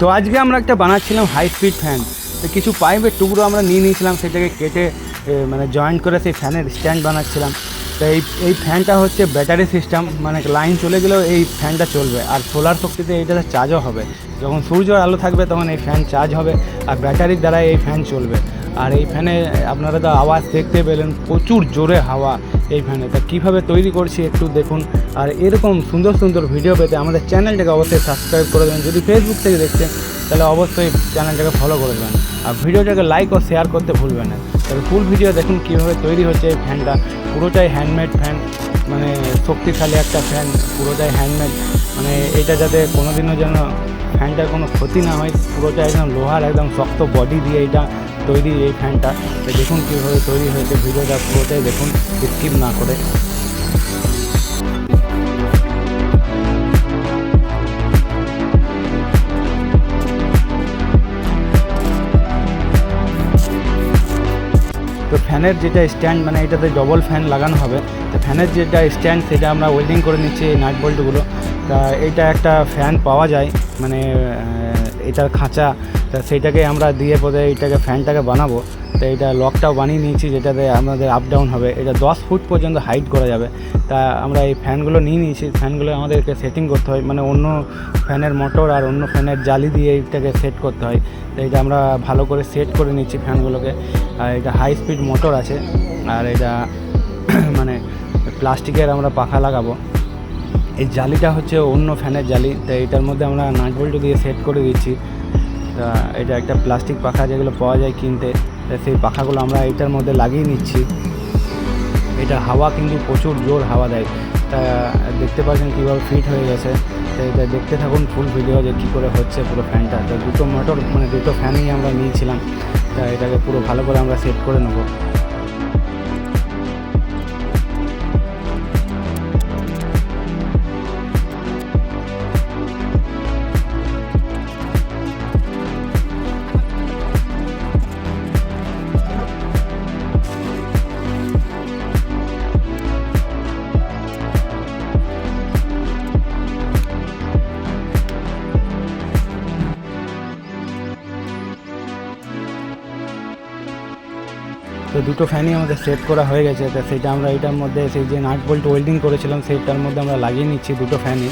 তো আজকে আমরা একটা বানাচ্ছিলাম হাই স্পিড ফ্যান তো কিছু পাইপের টুকরো আমরা নিয়ে নিয়েছিলাম, সেটাকে কেটে মানে জয়েন্ট করে সেই ফ্যানের স্ট্যান্ড বানাচ্ছিলাম। তো এই এই ফ্যানটা হচ্ছে ব্যাটারি সিস্টেম মানে লাইন চলে গেলেও এই ফ্যানটা চলবে। আর সোলার শক্তিতে এইটা চার্জও হবে। যখন সূর্য আলো থাকবে, তখন এই ফ্যান চার্জ হবে। আর ব্যাটারির দ্বারা এই ফ্যান চলবে। আর এই ফ্যানে আপনারা তো আওয়াজ দেখতে পেলেন, প্রচুর জোরে হাওয়া এই ফ্যানে। তা কীভাবে তৈরি করছি একটু দেখুন। আর এরকম সুন্দর সুন্দর ভিডিও পেতে আমাদের চ্যানেলটাকে অবশ্যই সাবস্ক্রাইব করে দেবেন। যদি ফেসবুক থেকে দেখছেন, তাহলে অবশ্যই চ্যানেলটাকে ফলো করে দেবেন। আর ভিডিওটাকে লাইক ও শেয়ার করতে ভুলবেন না। তবে ফুল ভিডিও দেখুন কীভাবে তৈরি হচ্ছে এই ফ্যানটা। পুরোটাই হ্যান্ডমেড ফ্যান মানে শক্তিশালী একটা ফ্যান পুরোটাই হ্যান্ডমেড মানে এটা যাতে কোনোদিনও যেন ফ্যানটার কোনো ক্ষতি না হয়, পুরোটা একদম লোহার, একদম শক্ত বডি দিয়ে এটা তৈরি এই ফ্যানটা। তো দেখুন কীভাবে তৈরি হয়েছে, ভিডিওটা পুরোটাই দেখুন স্কিপ না করে। তো ফ্যানের যেটা স্ট্যান্ড মানে এটাতে ডবল ফ্যান লাগানো হবে। তো ফ্যানের যেটা স্ট্যান্ড, সেটা আমরা ওয়েল্ডিং করে নিচ্ছি এই নাট বল্টুগুলো তা এটা একটা ফ্যান পাওয়া যায় মানে এটার খাঁচা। তা সেইটাকে আমরা দিয়ে পরে এইটাকে ফ্যানটাকে বানাবো। তো এটা লকটাও বানিয়ে নিয়েছি, যেটাতে আমাদের আপ ডাউন হবে। এটা দশ ফুট পর্যন্ত হাইট করা যাবে। তা আমরা এই ফ্যানগুলো নিয়ে নিয়েছি। ফ্যানগুলো আমাদেরকে সেটিং করতে হয়। মানে অন্য ফ্যানের মোটর আর অন্য ফ্যানের জালি দিয়ে এইটাকে সেট করতে হয়। তো এটা আমরা ভালো করে সেট করে নিচ্ছি ফ্যানগুলোকে। আর এটা হাই স্পিড মোটর আছে। আর এটা মানে প্লাস্টিকের আমরা পাখা লাগাবো। এই জালিটা হচ্ছে অন্য ফ্যানের জালি। তো এটার মধ্যে আমরা নাট বল্টু দিয়ে সেট করে দিচ্ছি। এটা একটা প্লাস্টিক পাখা যেগুলো পাওয়া যায় কিনতে। সেই পাখাগুলো আমরা এটার মধ্যে লাগিয়ে নিচ্ছি। এটা হাওয়া কিন্তু প্রচুর জোর হাওয়া দেয়। তা দেখতে পাচ্ছেন কীভাবে ফিট হয়ে গেছে। তো এটা দেখতে থাকুন ফুল ভিডিও যে কী করে হচ্ছে পুরো ফ্যানটা। তো দুটো মোটর মানে দুটো ফ্যানই আমরা নিয়েছিলাম। তা এটাকে পুরো ভালো করে আমরা সেট করে নেব। তো দুটো ফ্যানই আমাদের সেট করা হয়ে গেছে। তা সেটা আমরা এটার মধ্যে সেই যে নাট বোল্ট ওয়েল্ডিং করেছিলাম, সেইটার মধ্যে আমরা লাগিয়ে নিচ্ছি দুটো ফ্যানই।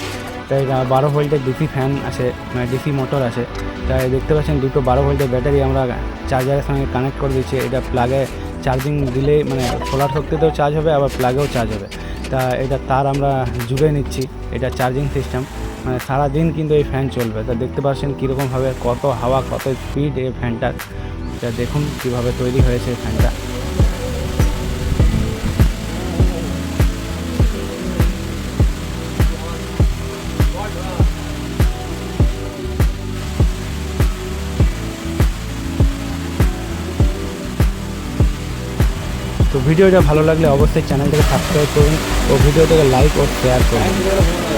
তাই বারো ভোল্টের ডিসি ফ্যান আছে মানে ডিসি মোটর আছে। তাই দেখতে পাচ্ছেন দুটো বারো ভোল্টের ব্যাটারি আমরা চার্জারের সঙ্গে কানেক্ট করে দিচ্ছি। এটা প্লাগে চার্জিং দিলে মানে সোলার শক্তিতেও চার্জ হবে, আবার প্লাগেও চার্জ হবে। তা এটা তার আমরা জুড়ে নিচ্ছি, এটা চার্জিং সিস্টেম। মানে সারাদিন কিন্তু এই ফ্যান চলবে। তা দেখতে পাচ্ছেন কীরকমভাবে কত হাওয়া, কত স্পিড এই ফ্যানটার। এটা দেখুন কীভাবে তৈরি হয়েছে এই ফ্যানটা। তো ভিডিওটা ভালো লাগলে অবশ্যই চ্যানেলটাকে সাবস্ক্রাইব করুন ও ভিডিওটাকে লাইক ও শেয়ার করুন।